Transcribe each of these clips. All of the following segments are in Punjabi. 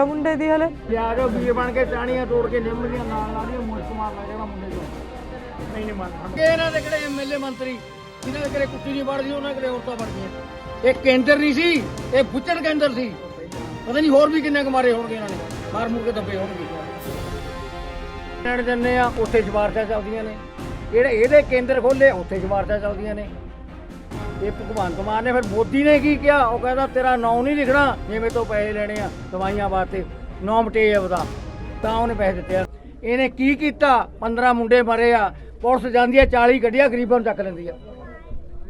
ਹੋਇਆ ਮੁੰਡੇ ਦੀ ਹਲੇ? ਪਿਆਰੋ ਵੀਰ ਬਣ ਕੇ ਟਾਣੀਆਂ ਤੋੜ ਕੇ ਨਿੰਮ ਦੀਆਂ ਨਾਲ ਨਾਲ ਦੀਆਂ ਮੁੱਛ ਮਾਰਨਾ ਜਿਹੜਾ ਮੁੰਡੇ ਤੋਂ। ਨਹੀਂ ਨਹੀਂ ਮੰਨਦਾ ਕਿ ਇਹਨਾਂ ਦੇ ਕਿਹੜੇ ਐਮਐਲਏ ਮੰਤਰੀ? ਜਿਨ੍ਹਾਂ ਦੇ ਕਿਹੜੇ ਕੁੱਤੀ ਨਹੀਂ ਵੜਦੀ ਉਹਨਾਂ ਕਿਹੜੇ ਔਰਤਾਂ ਵੜਦੀਆਂ? ਇਹ ਕੇਂਦਰ ਨਹੀਂ ਸੀ ਇਹ ਬੁੱਚੜ ਕੇਂਦਰ ਸੀ। ਪਤਾ ਨਹੀਂ ਹੋਰ ਵੀ ਕਿੰਨੇ ਕੁ ਮਾਰੇ ਹੋਣਗੇ ਇਹਨਾਂ ਨੇ ਮਾਰ ਮੁਰ ਕੇ ਦੱਬੇ ਹੋਣਗੇ। ਲੈਣ ਜੰਨੇ ਆ ਉੱਥੇ ਸ਼ਿਫਾਰਸ਼ਾਂ ਚੱਲਦੀਆਂ ਨੇ। ਜਿਹੜੇ ਇਹਦੇ ਕੇਂਦਰ ਖੋਲੇ ਉੱਥੇ ਸ਼ਿਫਾਰਸ਼ਾਂ ਚੱਲਦੀਆਂ ਨੇ। ਇਹ ਭਗਵੰਤ ਮਾਨ ਨੇ, ਫਿਰ ਮੋਦੀ ਨੇ ਕੀ ਕਿਹਾ? ਉਹ ਕਹਿੰਦਾ, ਤੇਰਾ ਨਾਂ ਨਹੀਂ ਲਿਖਣਾ, ਜਿਵੇਂ ਤੋਂ ਪੈਸੇ ਲੈਣੇ ਆ, ਦਵਾਈਆਂ ਵਾਸਤੇ ਨੌ ਮਟੇਵ ਦਾ। ਤਾਂ ਉਹਨੇ ਪੈਸੇ ਦਿੱਤੇ ਆ। ਇਹਨੇ ਕੀ ਕੀਤਾ? 15 ਮੁੰਡੇ ਮਰੇ ਆ। ਪੁਲਿਸ ਜਾਂਦੀ ਆ 40 ਗੱਡੀਆਂ ਗਰੀਬਾਂ ਨੂੰ ਚੱਕ ਲੈਂਦੀ ਆ।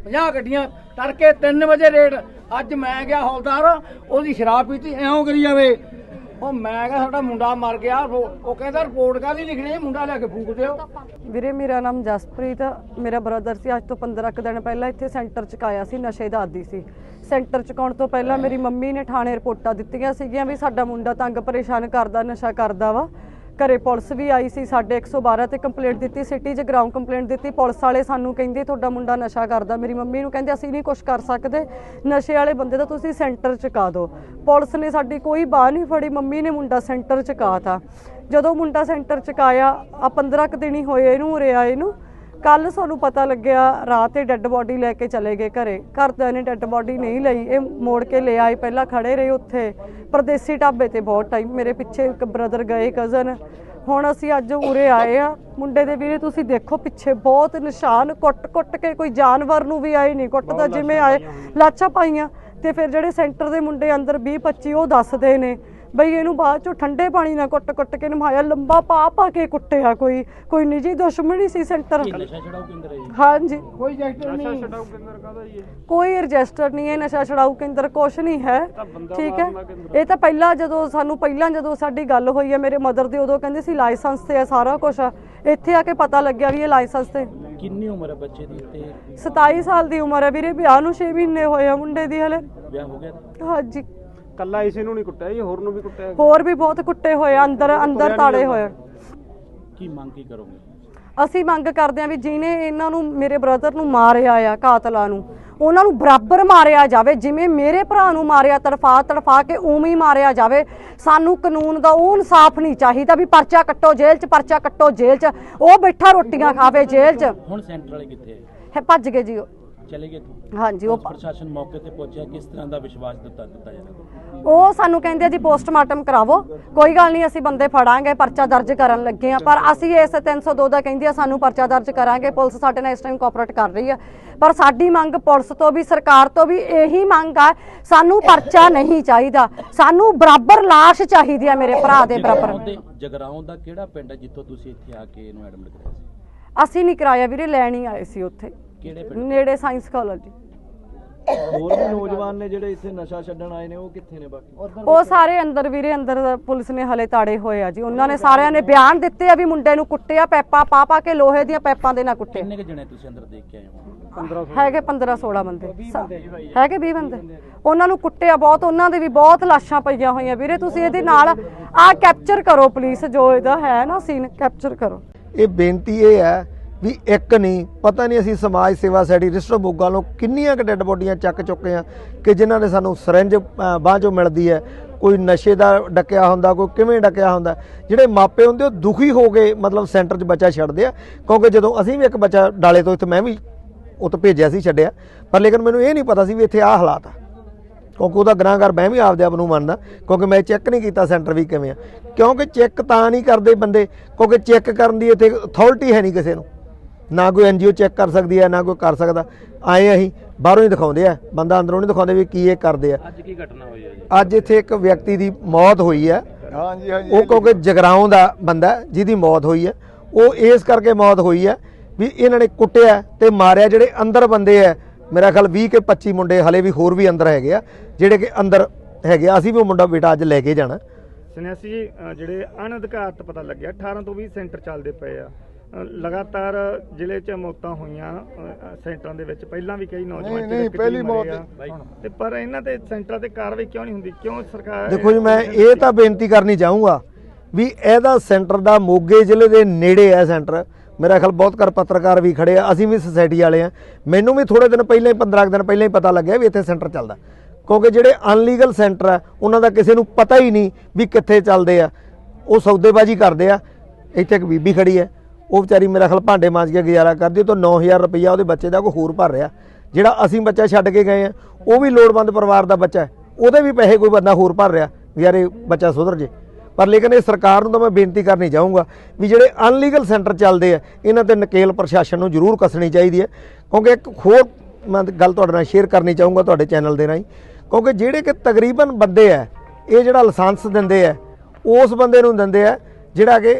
50 ਗੱਡੀਆਂ, ਤੜਕੇ 3 ਵਜੇ ਰੇਡ। ਅੱਜ ਮੈਂ ਗਿਆ ਹੌਲਦਾਰ, ਉਹਦੀ ਸ਼ਰਾਬ ਪੀਤੀ ਐਉਂ ਕਰੀ ਜਾਵੇ। ਉਹ ਮੈਂ ਕਿਹਾ ਸਾਡਾ ਮੁੰਡਾ ਮਰ ਗਿਆ, ਉਹ ਉਹ ਕਹਿੰਦਾ ਰਿਪੋਰਟ ਕਾਹਦੀ ਲਿਖਣੀ ਹੈ? ਮੁੰਡਾ ਲੈ ਕੇ ਫੂਕ ਦਿਓ ਵੀਰੇ, ਮੇਰਾ ਨਾਮ ਜਸਪ੍ਰੀਤ, ਮੇਰਾ ਬ੍ਰਦਰ ਸੀ, ਅੱਜ ਤੋਂ 15 ਕੁ ਦਿਨ ਪਹਿਲਾਂ ਇੱਥੇ ਸੈਂਟਰ ਚ ਆਇਆ ਸੀ, ਨਸ਼ੇ ਦਾ ਆਦੀ ਸੀ। ਸੈਂਟਰ ਚ ਆਉਣ ਤੋਂ ਪਹਿਲਾਂ ਮੇਰੀ ਮੰਮੀ ਨੇ ਥਾਣੇ ਰਿਪੋਰਟਾਂ ਦਿੱਤੀਆਂ ਸੀਗੀਆਂ ਵੀ ਸਾਡਾ ਮੁੰਡਾ ਤੰਗ ਪਰੇਸ਼ਾਨ ਕਰਦਾ, ਨਸ਼ਾ ਕਰਦਾ ਵਾ। ਘਰੇ ਪੁਲਿਸ ਵੀ ਆਈ ਸੀ, ਸਾਡੇ 112 ਤੇ ਕੰਪਲੇਂਟ ਦਿੱਤੀ ਸਿਟੀ 'ਚ ਗਰਾਊਂਡ ਕੰਪਲੇਂਟ ਦਿੱਤੀ, ਪੁਲਿਸ ਵਾਲੇ ਸਾਨੂੰ ਕਹਿੰਦੇ ਤੁਹਾਡਾ ਮੁੰਡਾ ਨਸ਼ਾ ਕਰਦਾ। ਮੇਰੀ ਮੰਮੀ ਨੂੰ ਕਹਿੰਦੇ, ਅਸੀਂ ਨਹੀਂ ਕੁਝ ਕਰ ਸਕਦੇ, ਨਸ਼ੇ ਵਾਲੇ ਬੰਦੇ ਦਾ ਤੁਸੀਂ ਸੈਂਟਰ 'ਚ ਕਾ ਦਿਓ। ਪੁਲਿਸ ਨੇ ਸਾਡੀ ਕੋਈ ਬਾਹ ਨਹੀਂ ਫੜੀ, ਮੰਮੀ ਨੇ ਮੁੰਡਾ ਸੈਂਟਰ 'ਚ ਕਾ ਤਾ। ਜਦੋਂ ਮੁੰਡਾ ਸੈਂਟਰ 'ਚ ਕਾਇਆ ਆ 15 ਕੁ ਦਿਨ ਹੀ ਹੋਏ ਇਹਨੂੰ, ਉਰੇ ਆਏ ਨੂੰ ਕੱਲ ਸਾਨੂੰ ਪਤਾ ਲੱਗਿਆ ਰਾਤ ਇਹ ਡੈੱਡ ਬੋਡੀ ਲੈ ਕੇ ਚਲੇ ਗਏ ਘਰੇ। ਘਰਦਿਆਂ ਨੇ ਡੈੱਡ ਬੋਡੀ ਨਹੀਂ ਲਈ ਇਹ ਮੋੜ ਕੇ ਲੈ ਆਏ ਪਹਿਲਾਂ ਖੜੇ ਰਹੇ ਉੱਥੇ। ਪਰਦੇਸੀ ਢਾਬੇ ਤੇ ਬਹੁਤ ਟਾਈਮ ਮੇਰੇ ਪਿੱਛੇ ਇੱਕ ਬ੍ਰਦਰ ਗਏ ਕਜ਼ਨ ਹੁਣ ਅਸੀਂ ਅੱਜ ਉਰੇ ਆਏ ਆ ਮੁੰਡੇ ਦੇ ਵੀਰੇ ਤੁਸੀਂ ਦੇਖੋ ਪਿੱਛੇ ਬਹੁਤ ਨਿਸ਼ਾਨ ਕੁੱਟ-ਕੁੱਟ ਕੇ ਕੋਈ ਜਾਨਵਰ ਨੂੰ ਵੀ ਆਏ ਨਹੀਂ। ਕੁੱਟਦਾ ਜਿਵੇਂ ਆਏ ਲਾਚਾ ਪਾਈਆਂ। ਤੇ ਫਿਰ ਜਿਹੜੇ ਸੈਂਟਰ ਦੇ ਮੁੰਡੇ ਅੰਦਰ 20 25 ਉਹ ਦੱਸਦੇ ਨੇ। ਬਈ ਇਹਨੂੰ ਬਾਅਦ ਚੋਂ ਠੰਡੇ ਪਾਣੀ ਨਾਲ ਕੁੱਟ-ਕੁੱਟ ਕੇ ਨਮਾਇਆ ਲੰਬਾ ਪਾ ਪਾ ਕੇ ਕੁੱਟਿਆ ਕੋਈ ਕੋਈ ਨਿੱਜੀ ਦੁਸ਼ਮਣੀ ਸੀ ਸੈਂਟਰ। ਹਾਂਜੀ। ਕੋਈ ਜੈਕਟਰ ਨਹੀਂ। ਕੋਈ ਰਜਿਸਟਰ ਨਹੀਂ ਹੈ ਨਸ਼ਾ ਛਡਾਊ ਕੇਂਦਰ ਕੁਛ ਨਹੀਂ ਹੈ। ਠੀਕ ਹੈ? ਇਹ ਤਾਂ ਪਹਿਲਾਂ ਜਦੋਂ ਸਾਨੂੰ ਪਹਿਲਾਂ ਜਦੋਂ ਸਾਡੀ ਗੱਲ ਹੋਈ ਹੈ ਮੇਰੇ ਮਦਰ ਦੀ ਉਦੋਂ ਕਹਿੰਦੇ ਸੀ ਲਾਇਸੈਂਸ ਤੇ ਹੈ ਸਾਰਾ ਕੁਝ ਇੱਥੇ ਆ ਕੇ ਪਤਾ ਲੱਗਿਆ ਵੀ ਇਹ ਲਾਇਸੈਂਸ ਤੇ। ਕਿੰਨੀ ਉਮਰ ਹੈ ਬੱਚੇ ਦੀ ਤੇ 27 ਸਾਲ ਦੀ ਉਮਰ ਹੈ ਵੀਰੇ ਵਿਆਹ ਨੂੰ 6 ਮਹੀਨੇ ਹੋਏ ਆ ਮੁੰਡੇ ਦੀ ਹਲੇ। ਵਿਆਹ ਹੋ ਗਿਆ? ਤਾਂ? ਹਾਂਜੀ। ਕੱਲਾ ਇਸੇ ਨੂੰ ਨਹੀਂ ਕੁੱਟਿਆ ਜੀ ਹੋਰ ਨੂੰ ਵੀ ਕੁੱਟਿਆ ਹੋਰ ਵੀ ਬਹੁਤ ਕੁੱਟੇ ਹੋਏ ਆ ਅੰਦਰ ਅੰਦਰ ਤਾੜੇ ਹੋਏ। ਆ। ਕੀ ਮੰਗ ਕੀ ਕਰੋਗੇ? ਅਸੀਂ ਮੰਗ ਕਰਦੇ ਹਾਂ ਵੀ ਜਿਹਨੇ ਇਹਨਾਂ ਨੂੰ ਮੇਰੇ ਬ੍ਰਦਰ ਨੂੰ ਮਾਰਿਆ ਆ ਕਾਤਲਾਂ ਨੂੰ ਉਹਨਾਂ ਨੂੰ ਬਰਾਬਰ ਮਾਰਿਆ ਜਾਵੇ ਜਿਵੇਂ ਮੇਰੇ ਭਰਾ ਨੂੰ ਮਾਰਿਆ ਤੜਫਾ ਤੜਫਾ ਕੇ ਉਵੇਂ ਹੀ ਮਾਰਿਆ ਜਾਵੇ ਸਾਨੂੰ ਕਾਨੂੰਨ ਦਾ ਉਹ ਇਨਸਾਫ ਨਹੀਂ ਚਾਹੀਦਾ ਵੀ ਪਰਚਾ ਕੱਟੋ ਜੇਲ੍ਹ 'ਚ ਪਰਚਾ ਕੱਟੋ ਜੇਲ੍ਹ 'ਚ ਉਹ ਬੈਠਾ ਰੋਟੀਆਂ ਖਾਵੇ ਜੇਲ੍ਹ 'ਚ। ਹੁਣ ਸੈਂਟਰ ਵਾਲੇ ਕਿੱਥੇ ਹੈ ਹੈ ਭੱਜ ਗਏ ਜੀ ਉਹ। ਚਲੇ ਗਏ ਤੂੰ ਹਾਂਜੀ ਉਹ ਪੁਲਿਸ ਪ੍ਰਸ਼ਾਸਨ ਮੌਕੇ ਤੇ ਪਹੁੰਚਿਆ ਕਿਸ ਤਰ੍ਹਾਂ ਦਾ ਵਿਸ਼ਵਾਸ ਦਿੱਤਾ ਦਿੱਤਾ ਜਾਣਾ ਉਹ ਸਾਨੂੰ ਕਹਿੰਦੇ ਆ ਜੀ ਪੋਸਟਮਾਰਟਮ ਕਰਾਵੋ। ਕੋਈ ਗੱਲ ਨਹੀਂ ਅਸੀਂ ਬੰਦੇ ਫੜਾਂਗੇ ਪਰਚਾ ਦਰਜ ਕਰਨ ਲੱਗੇ ਆ। ਪਰ ਅਸੀਂ ਇਸ 302 ਦਾ ਕਹਿੰਦੇ ਆ ਸਾਨੂੰ ਪਰਚਾ ਦਰਜ ਕਰਾਂਗੇ। ਪੁਲਿਸ ਸਾਡੇ ਨਾਲ ਇਸ ਟਾਈਮ ਕੋਆਪਰੇਟ ਕਰ ਰਹੀ ਆ। ਪਰ ਸਾਡੀ ਮੰਗ ਪੁਲਿਸ ਤੋਂ ਵੀ ਸਰਕਾਰ ਤੋਂ ਵੀ ਇਹੀ ਮੰਗ ਆ ਸਾਨੂੰ ਪਰਚਾ ਨਹੀਂ ਚਾਹੀਦਾ। ਸਾਨੂੰ ਬਰਾਬਰ ਲਾਸ਼ ਚਾਹੀਦੀ ਆ ਮੇਰੇ ਭਰਾ ਦੇ ਬਰਾਬਰ। ਜਗਰਾਉਂ ਦਾ ਕਿਹੜਾ ਪਿੰਡ ਹੈ ਜਿੱਥੋਂ ਤੁਸੀਂ ਇੱਥੇ ਆ ਕੇ ਇਹਨੂੰ ਐਡਮਿਟ ਕਰਾਇਆ ਸੀ? ਅਸੀਂ ਨਹੀਂ ਕਰਾਇਆ ਵੀਰੇ ਲੈਣ ਹੀ ਆਏ ਸੀ ਉੱਥੇ। ਕਿਹੜੇ ਪਿੰਡ? ਨੇੜੇ ਸਾਇੰਸ ਕਾਲਜ। ਹੋਰ ਵੀ ਨੌਜਵਾਨ ਨੇ ਜਿਹੜੇ ਇੱਥੇ ਨਸ਼ਾ ਛੱਡਣ ਆਏ ਨੇ ਉਹ ਕਿੱਥੇ ਨੇ ਬਾਕੀ? ਉਹ ਸਾਰੇ ਅੰਦਰ ਵੀਰੇ ਅੰਦਰ ਪੁਲਿਸ ਨੇ ਹਲੇ ਤਾੜੇ ਹੋਏ ਆ ਜੀ। ਉਹਨਾਂ ਨੇ ਸਾਰਿਆਂ ਨੇ ਬਿਆਨ ਦਿੱਤੇ ਆ ਵੀ ਮੁੰਡੇ ਨੂੰ ਕੁੱਟਿਆ ਪੈਪਾ ਪਾ ਪਾ ਕੇ ਲੋਹੇ ਦੀਆਂ ਪੈਪਾਂ ਦੇ ਨਾਲ ਕੁੱਟਿਆ। ਕਿੰਨੇ ਕੁ ਜਣੇ ਤੁਸੀਂ ਅੰਦਰ ਦੇਖ ਕੇ ਆਏ ਹੋ? ਹੈਗੇ 15 16 ਬੰਦੇ। ਹੈਗੇ 20 ਬੰਦੇ। ਉਹਨਾਂ ਨੂੰ ਕੁੱਟਿਆ ਬਹੁਤ ਉਹਨਾਂ ਦੇ ਵੀ ਬਹੁਤ ਲਾਸ਼ਾਂ ਪਈਆਂ ਹੋਈਆਂ। ਵੀਰੇ ਤੁਸੀਂ ਇਹਦੇ ਨਾਲ ਆ ਕੈਪਚਰ ਕਰੋ ਪਲੀਜ਼ ਜੋ ਇਹਦਾ ਹੈ ਨਾ ਸੀਨ ਕੈਪਚਰ ਕਰੋ। ਇਹ ਬੇਨਤੀ ਇਹ ਹੈ ਵੀ ਇੱਕ ਨਹੀਂ ਪਤਾ ਨਹੀਂ ਅਸੀਂ ਸਮਾਜ ਸੇਵਾ ਸੈਡੀ ਰਿਸਟਰ ਮੋਗਾ ਨੂੰ ਕਿੰਨੀਆਂ ਕੁ ਡੈੱਡ ਬੋਡੀਆਂ ਚੱਕ ਚੁੱਕੇ ਆ ਕਿ ਜਿਨ੍ਹਾਂ ਨੇ ਸਾਨੂੰ ਸਿਰੰਜ ਅ, ਬਾਂਹ ਚੋਂ ਮਿਲਦੀ ਹੈ। ਕੋਈ ਨਸ਼ੇ ਦਾ ਡੱਕਿਆ ਹੁੰਦਾ ਕੋਈ ਕਿਵੇਂ ਡੱਕਿਆ ਹੁੰਦਾ। ਜਿਹੜੇ ਮਾਪੇ ਹੁੰਦੇ ਉਹ ਦੁਖੀ ਹੋ ਕੇ ਮਤਲਬ ਸੈਂਟਰ 'ਚ ਬੱਚਾ ਛੱਡਦੇ ਆ। ਕਿਉਂਕਿ ਜਦੋਂ ਅਸੀਂ ਵੀ ਇੱਕ ਬੱਚਾ ਡਾਲੇ ਤੋਂ ਇੱਥੇ ਮੈਂ ਵੀ ਉਹ ਭੇਜਿਆ ਸੀ ਛੱਡਿਆ। ਪਰ ਲੇਕਿਨ ਮੈਨੂੰ ਇਹ ਨਹੀਂ ਪਤਾ ਸੀ ਵੀ ਇੱਥੇ ਆਹ ਹਾਲਾਤ ਆ। ਕਿਉਂਕਿ ਉਹਦਾ ਗੁਨਾਹਗਰ ਮੈਂ ਵੀ ਆਪਦੇ ਆਪ ਨੂੰ ਮੰਨਦਾ ਕਿਉਂਕਿ ਮੈਂ ਚੈੱਕ ਨਹੀਂ ਕੀਤਾ ਸੈਂਟਰ ਵੀ ਕਿਵੇਂ ਆ। ਕਿਉਂਕਿ ਚੈੱਕ ਤਾਂ ਨਹੀਂ ਕਰਦੇ ਬੰਦੇ ਕਿਉਂਕਿ ਚੈੱਕ ਕਰਨ ਦੀ ਇੱਥੇ ਅਥਾਰਟੀ ਹੈ ਨਹੀਂ ਕਿਸੇ ਨੂੰ। ਨਾ ਕੋਈ ਐਨਜੀਓ ਚੈੱਕ ਕਰ ਸਕਦੀ ਹੈ ਨਾ ਕੋਈ ਕਰ ਸਕਦਾ। ਆਏ ਅਸੀਂ ਬਾਹਰੋਂ ਹੀ ਦਿਖਾਉਂਦੇ ਆ ਬੰਦਾ ਅੰਦਰੋਂ ਨਹੀਂ ਦਿਖਾਉਂਦੇ ਵੀ ਕੀ ਇਹ ਕਰਦੇ ਆ। ਅੱਜ ਕੀ ਘਟਨਾ ਹੋਈ ਹੈ ਜੀ? ਅੱਜ ਇੱਥੇ ਇੱਕ ਵਿਅਕਤੀ ਦੀ ਮੌਤ ਹੋਈ ਹੈ ਹਾਂਜੀ ਹਾਂਜੀ ਉਹ ਕਿਉਂਕਿ ਜਗਰਾਉਂ ਦਾ ਬੰਦਾ ਹੈ, ਜਿਹਦੀ ਮੌਤ ਹੋਈ ਹੈ ਉਹ ਇਸ ਕਰਕੇ ਮੌਤ ਹੋਈ ਹੈ ਵੀ ਇਹਨਾਂ ਨੇ ਕੁੱਟਿਆ ਤੇ ਮਾਰਿਆ ਜਿਹੜੇ ਅੰਦਰ ਬੰਦੇ ਆ। ਮੇਰਾ ਖਿਆਲ 20 ਕੇ 25 ਮੁੰਡੇ ਹਲੇ ਵੀ ਹੋਰ ਵੀ ਅੰਦਰ ਹੈਗੇ ਆ ਜਿਹੜੇ ਕਿ ਅੰਦਰ ਹੈਗੇ ਆ। ਅਸੀਂ ਵੀ ਉਹ ਮੁੰਡਾ ਬੇਟਾ ਅੱਜ ਲੈ ਕੇ ਜਾਣਾ। ਸੁਨਿਆਸੀ ਜੀ ਅ, ਜਿਹੜੇ ਅਣਅਧਿਕਾਰਤ ਪਤਾ ਲੱਗਿਆ 18 ਤੋਂ 20 ਸੈਂਟਰ ਚੱਲਦੇ ਪਏ ਆ। ਲਗਾਤਾਰ ਜ਼ਿਲ੍ਹੇ 'ਚ ਮੌਤਾਂ ਹੋਈਆਂ ਸੈਂਟਰਾਂ ਦੇ ਵਿੱਚ। ਪਹਿਲਾਂ ਵੀ ਕਈ ਨੌਜਵਾਨ ਨਹੀਂ, ਪਹਿਲੀ ਮੌਤ। ਤੇ ਪਰ ਇਹਨਾਂ ਤੇ ਸੈਂਟਰਾਂ ਤੇ ਕਾਰਵਾਈ ਕਿਉਂ ਨਹੀਂ ਹੁੰਦੀ? ਕਿਉਂ ਸਰਕਾਰ ਦੇਖੋ ਜੀ ਮੈਂ ਇਹ ਤਾਂ ਬੇਨਤੀ ਕਰਨੀ ਚਾਹੂੰਗਾ ਵੀ ਇਹਦਾ ਸੈਂਟਰ ਦਾ ਮੋਗੇ ਜ਼ਿਲ੍ਹੇ ਦੇ ਨੇੜੇ ਹੈ ਸੈਂਟਰ। ਮੇਰਾ ਖਿਆਲ ਬਹੁਤ ਕਰ ਪੱਤਰਕਾਰ ਵੀ ਖੜੇ ਆ। ਅਸੀਂ ਵੀ ਸੁਸਾਇਟੀ ਵਾਲੇ ਆ। ਮੈਨੂੰ ਵੀ ਥੋੜੇ ਦਿਨ ਪਹਿਲਾਂ ਹੀ 15 ਕੁ ਦਿਨ ਪਹਿਲਾਂ ਹੀ ਪਤਾ ਲੱਗਿਆ ਵੀ ਇੱਥੇ ਸੈਂਟਰ ਚੱਲਦਾ। ਕਿਉਂਕਿ ਜਿਹੜੇ ਅਨਲੀਗਲ ਸੈਂਟਰ ਆ ਉਹਨਾਂ ਦਾ ਕਿਸੇ ਨੂੰ ਪਤਾ ਹੀ ਨਹੀਂ ਵੀ ਕਿੱਥੇ ਚੱਲਦੇ ਆ। ਉਹ ਸੌਦੇਬਾਜ਼ੀ ਕਰਦੇ ਆ। ਇੱਥੇ ਇੱਕ ਬੀਬੀ ਖੜੀ ਹੈ। ਉਹ ਵਿਚਾਰੀ ਮੇਰਾ ਖਿਆਲ ਭਾਂਡੇ ਮਾਂਜ ਕੇ ਗੁਜ਼ਾਰਾ ਕਰਦੀ, ਉਹ ਤੋਂ 9000 ਰੁਪਈਆ ਉਹਦੇ ਬੱਚੇ ਦਾ ਕੋਈ ਹੋਰ ਭਰ ਰਿਹਾ। ਜਿਹੜਾ ਅਸੀਂ ਬੱਚਾ ਛੱਡ ਕੇ ਗਏ ਆ, ਉਹ ਵੀ ਲੋੜਵੰਦ ਪਰਿਵਾਰ ਦਾ ਬੱਚਾ ਹੈ। ਉਹਦੇ ਵੀ ਪੈਸੇ ਕੋਈ ਬੰਦਾ ਹੋਰ ਭਰ ਰਿਹਾ, ਵੀ ਯਾਰ ਇਹ ਬੱਚਾ ਸੁਧਰ ਜੇ। ਪਰ ਲੇਕਿਨ ਇਹ ਸਰਕਾਰ ਨੂੰ ਤਾਂ ਮੈਂ ਬੇਨਤੀ ਕਰਨੀ ਚਾਹੂੰਗਾ ਵੀ ਜਿਹੜੇ ਅਨਲੀਗਲ ਸੈਂਟਰ ਚੱਲਦੇ ਆ, ਇਹਨਾਂ ਤੇ ਨਕੇਲ ਪ੍ਰਸ਼ਾਸਨ ਨੂੰ ਜ਼ਰੂਰ ਕੱਸਣੀ ਚਾਹੀਦੀ ਹੈ। ਕਿਉਂਕਿ ਇੱਕ ਹੋਰ ਮੈਂ ਗੱਲ ਤੁਹਾਡੇ ਨਾਲ ਸ਼ੇਅਰ ਕਰਨੀ ਚਾਹੂੰਗਾ ਤੁਹਾਡੇ ਚੈਨਲ ਦੇ ਰਾਹੀਂ। ਕਿਉਂਕਿ ਜਿਹੜੇ ਕਿ ਤਕਰੀਬਨ ਬੰਦੇ ਆ, ਇਹ ਜਿਹੜਾ ਲਾਇਸੈਂਸ ਦਿੰਦੇ ਆ, ਉਸ ਬੰਦੇ ਨੂੰ ਦਿੰਦੇ ਆ, ਜਿਹੜਾ ਕਿ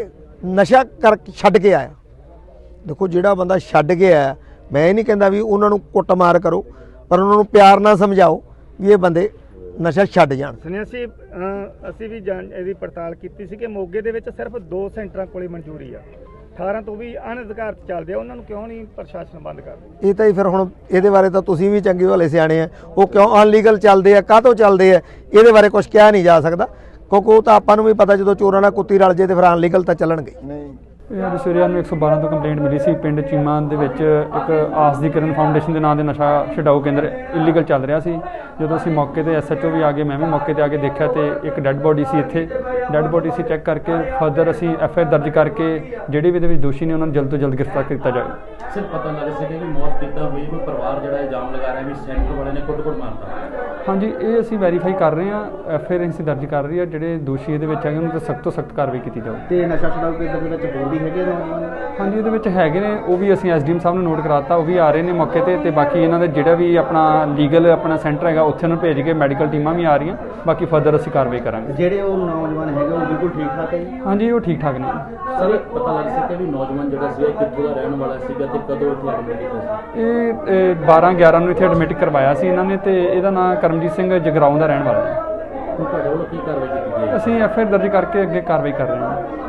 ਨਸ਼ਾ ਕਰ ਛੱਡ ਕੇ ਆਇਆ। ਦੇਖੋ ਜਿਹੜਾ ਬੰਦਾ ਛੱਡ ਕੇ ਆਇਆ ਮੈਂ ਇਹ ਨਹੀਂ ਕਹਿੰਦਾ ਵੀ ਉਹਨਾਂ ਨੂੰ ਕੁੱਟਮਾਰ ਕਰੋ ਪਰ ਉਹਨਾਂ ਨੂੰ ਪਿਆਰ ਨਾਲ ਸਮਝਾਓ ਵੀ ਇਹ ਬੰਦੇ ਨਸ਼ਾ ਛੱਡ ਜਾਣ। ਸੁਣਿਆ ਸੀ ਅਸੀਂ ਵੀ ਇਹਦੀ ਪੜਤਾਲ ਕੀਤੀ ਸੀ ਕਿ ਮੋਗੇ ਦੇ ਵਿੱਚ ਸਿਰਫ ਦੋ ਸੈਂਟਰਾਂ ਕੋਲੇ ਮਨਜ਼ੂਰੀ ਆ। 18 ਤੋਂ ਵੀ ਅਣਅਧਿਕਾਰਤ ਚੱਲਦੇ ਆ ਉਹਨਾਂ ਨੂੰ ਕਿਉਂ ਨਹੀਂ ਪ੍ਰਸ਼ਾਸਨ ਬੰਦ ਕਰਦਾ ਇਹ ਤਾਂ ਹੀ ਫਿਰ ਹੁਣ ਇਹਦੇ ਬਾਰੇ ਤਾਂ ਤੁਸੀਂ ਵੀ ਚੰਗੇ ਵਾਲੇ ਸਿਆਣੇ ਆ। ਉਹ ਕਿਉਂ ਅਨਲੀਗਲ ਚੱਲਦੇ ਆ ਕਾਹਤੋਂ ਚੱਲਦੇ ਆ? ਇਹਦੇ ਬਾਰੇ ਕੁਝ ਕਿਹਾ ਨਹੀਂ ਜਾ ਸਕਦਾ। ਕਿਉਂਕਿ ਉਹ ਤਾਂ ਆਪਾਂ ਨੂੰ ਵੀ ਪਤਾ ਜਦੋਂ ਚੋਰਾਂ ਨਾਲ ਕੁੱਤੀ ਰਲ ਜੇ ਤੇ ਫਿਰ ਅਨਲੀਗਲ ਤਾਂ ਚੱਲਣਗੇ। ਇਹ ਅੱਜ ਸਵੇਰੇ ਨੂੰ 112 ਤੋਂ ਕੰਪਲੇਂਟ ਮਿਲੀ ਸੀ ਪਿੰਡ ਚੀਮਾ ਦੇ ਵਿੱਚ ਇੱਕ ਆਸ ਦੀ ਕਿਰਨ ਫਾਊਂਡੇਸ਼ਨ ਦੇ ਨਾਂ ਦੇ ਨਸ਼ਾ ਛਡਾਊ ਕੇਂਦਰ ਇਲੀਗਲ ਚੱਲ ਰਿਹਾ ਸੀ। ਜਦੋਂ ਅਸੀਂ ਮੌਕੇ ਤੇ ਐਸਐਚਓ ਵੀ ਆ ਗਏ ਮੈਂ ਵੀ ਮੌਕੇ ਤੇ ਆ ਕੇ ਦੇਖਿਆ ਤੇ ਇੱਕ ਡੈੱਡ ਬੋਡੀ ਸੀ ਇੱਥੇ। ਡੈੱਡ ਬੋਡੀ ਸੀ ਚੈੱਕ ਕਰਕੇ ਫਰਦਰ ਅਸੀਂ ਐਫਆਈਆਰ ਦਰਜ ਕਰਕੇ ਜਿਹੜੇ ਵੀ ਇਹਦੇ ਵਿੱਚ ਦੋਸ਼ੀ ਨੇ ਉਹਨਾਂ ਨੂੰ ਜਲਦ ਤੋਂ ਜਲਦ ਗ੍ਰਿਫਤਾਰ ਕੀਤਾ ਜਾਵੇ। ਸਿਰ ਪਤਾ ਲੱਗ ਸਕੇ ਕਿ ਮੌਤ ਕਿੱਦਾਂ ਹੋਈ ਕੋਈ ਪਰਿਵਾਰ ਜਿਹੜਾ ਇਲਜ਼ਾਮ ਲਗਾ ਰਿਹਾ ਵੀ ਸੈਂਟਰ ਵਾਲਿਆਂ ਨੇ ਕੁੱਟ-ਕੁੱਟ ਮਾਰਤਾ। ਹਾਂਜੀ ਇਹ ਅਸੀਂ ਵੈਰੀਫਾਈ ਕਰ ਰਹੇ ਹਾਂ ਐਫਆਈਆਰ ਅਸੀਂ ਦਰਜ ਕਰ ਰਹੀ ਹਾਂ ਜਿਹੜੇ ਦੋਸ਼ੀ ਇਹਦੇ ਵਿੱਚ ਹੈਗੇ ਉਹਨਾਂ ਤੇ ਸਖਤ ਤੋਂ ਸਖਤ ਕਾਰਵਾਈ ਕੀਤੀ ਜਾਵੇ ਤੇ ਨਸ਼ਾ ਛਡਾਊ ਕੇਂਦਰ ਦੇ ਵਿੱਚ ਹੋਰ ਵੀ ਹੈਗੇ ਨੌਜਵਾਨ ਹਾਂਜੀ ਇਹਦੇ ਵਿੱਚ ਹੈਗੇ ਨੇ ਉਹ ਵੀ ਅਸੀਂ ਐਸਡੀਐਮ ਸਾਹਿਬ ਨੂੰ ਨੋਟ ਕਰਾਤਾ ਉਹ ਵੀ ਆ ਰਹੇ ਨੇ ਮੌਕੇ ਤੇ ਤੇ ਬਾਕੀ ਇਹਨਾਂ ਦੇ ਜਿਹੜਾ ਵੀ ਆਪਣਾ ਲੀਗਲ ਆਪਣਾ ਸੈਂਟਰ ਹੈਗਾ ਉੱਥੇ ਨੂੰ ਭੇਜ ਕੇ ਮੈਡੀਕਲ ਟੀਮਾਂ ਵੀ ਆ ਰਹੀਆਂ ਬਾਕੀ ਫਰਦਰ ਅਸੀਂ ਕਾਰਵਾਈ ਕਰਾਂਗੇ। ਜਿਹੜੇ ਉਹ ਨੌਜਵਾਨ ਹੈਗੇ ਉਹ ਬਿਲਕੁਲ ਠੀਕ ਠਾਕ ਹੈ ਜੀ? ਹਾਂਜੀ ਉਹ ਠੀਕ ਠਾਕ ਨੇ। ਸਰ ਪਤਾ ਲੱਗ ਸਕਿਆ ਵੀ ਨੌਜਵਾਨ ਜਿਹੜਾ ਸੀ ਕਿੱਥੋਂ ਦਾ ਰਹਿਣ ਵਾਲਾ ਸੀਗਾ ਤੇ ਕਦੋਂ ਇੱਥੇ ਐਡਮਿਟ ਕੀਤਾ ਸੀ? ਇਹ ਇਹ 12 11 ਨੂੰ ਇੱਥੇ ਐਡਮਿਟ ਕਰਵਾਇਆ ਸੀ ਇਹਨਾਂ ਨੇ ਤੇ ਇਹਦਾ ਨਾਮ ਕਰਮਜੀਤ ਸਿੰਘ ਜਗਰਾਉਂ ਦਾ ਰਹਿਣ ਵਾਲਾ। ਹੈ ਤੁਹਾਡੇ ਵੱਲੋਂ ਕੀ ਕਾਰਵਾਈ ਕੀਤੀ ਗਈ? ਹੈ ਅਸੀਂ ਐਫਆਈਆਰ ਦਰਜ ਕਰਕੇ ਅੱਗੇ ਕਾਰਵਾਈ ਕਰ ਰਹੇ ਹਾਂ।